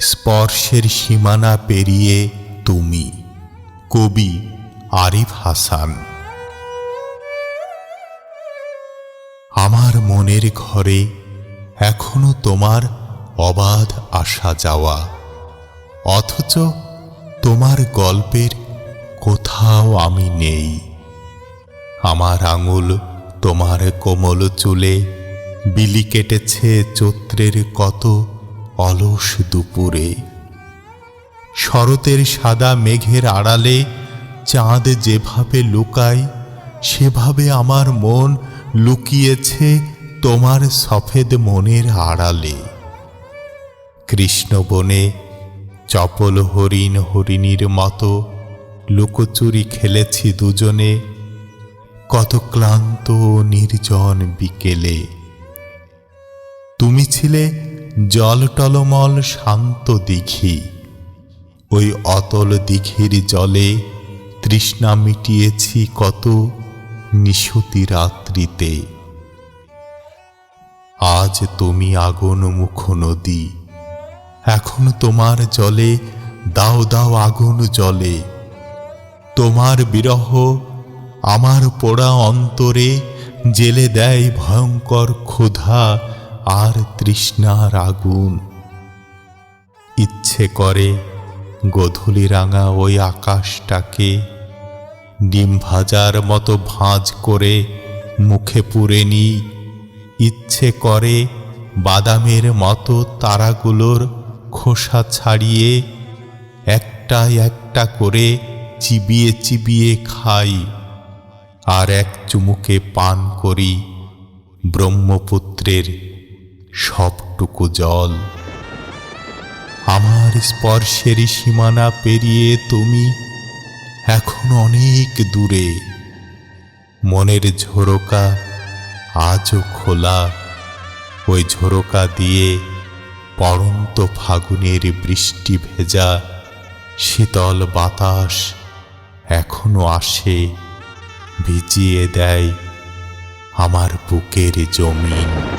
স্পর্শের সীমানা পেরিয়ে তুমি, কবি আরিফ হাসান। আমার মনের ঘরে এখনও তোমার অবাধ আসা যাওয়া, অথচ তোমার গল্পের কোথাও আমি নেই। আমার আঙুল তোমার কোমল চুলে, বিলি কেটেছে চৈত্রের কত অলস দুপুরে। শরতের সাদা মেঘের আড়ালে চাঁদ যেভাবে লুকায়, সেভাবে আমার মন লুকিয়েছে তোমার সফেদ মনের আড়ালে। কৃষ্ণবনে চপল হরিণ হরিণীর মতো লুকোচুরি খেলেছি দুজনে। কত ক্লান্ত নির্জন বিকেলে। তুমি ছিলে জল টলমল শান্ত দিঘি। ওই অতল দিঘির জলে তৃষ্ণা মিটিয়েছি কত নিশুতি রাত্রিতে। আজ তুমি আগুন মুখ নদী, এখন তোমার জলে দাও দাও আগুন জলে। তোমার বিরহ আমার পোড়া অন্তরে জেলে দেয় ভয়ঙ্কর ক্ষুধা আর তৃষ্ণার আগুন ইচ্ছে করে গধূলি রাঙা ওই আকাশটাকে ডিম ভাজার মতো ভাঁজ করে মুখে পুরে নিই। ইচ্ছে করে বাদামের মতো তারাগুলোর খোসা ছাড়িয়ে একটা একটা করে চিবিয়ে চিবিয়ে খাই। আর এক চুমুকে পান করি ব্রহ্মপুত্রের সবটুকু জল। আমার স্পর্শের সীমানা পেরিয়ে তুমি এখন অনেক দূরে। মনের ঝোড়কা আজও খোলা। ওই ঝোড়কা দিয়ে পড়ন্ত ফাগুনের বৃষ্টি ভেজা শীতল বাতাস এখনও আসে, ভিজিয়ে দেয় আমার বুকের জমিন।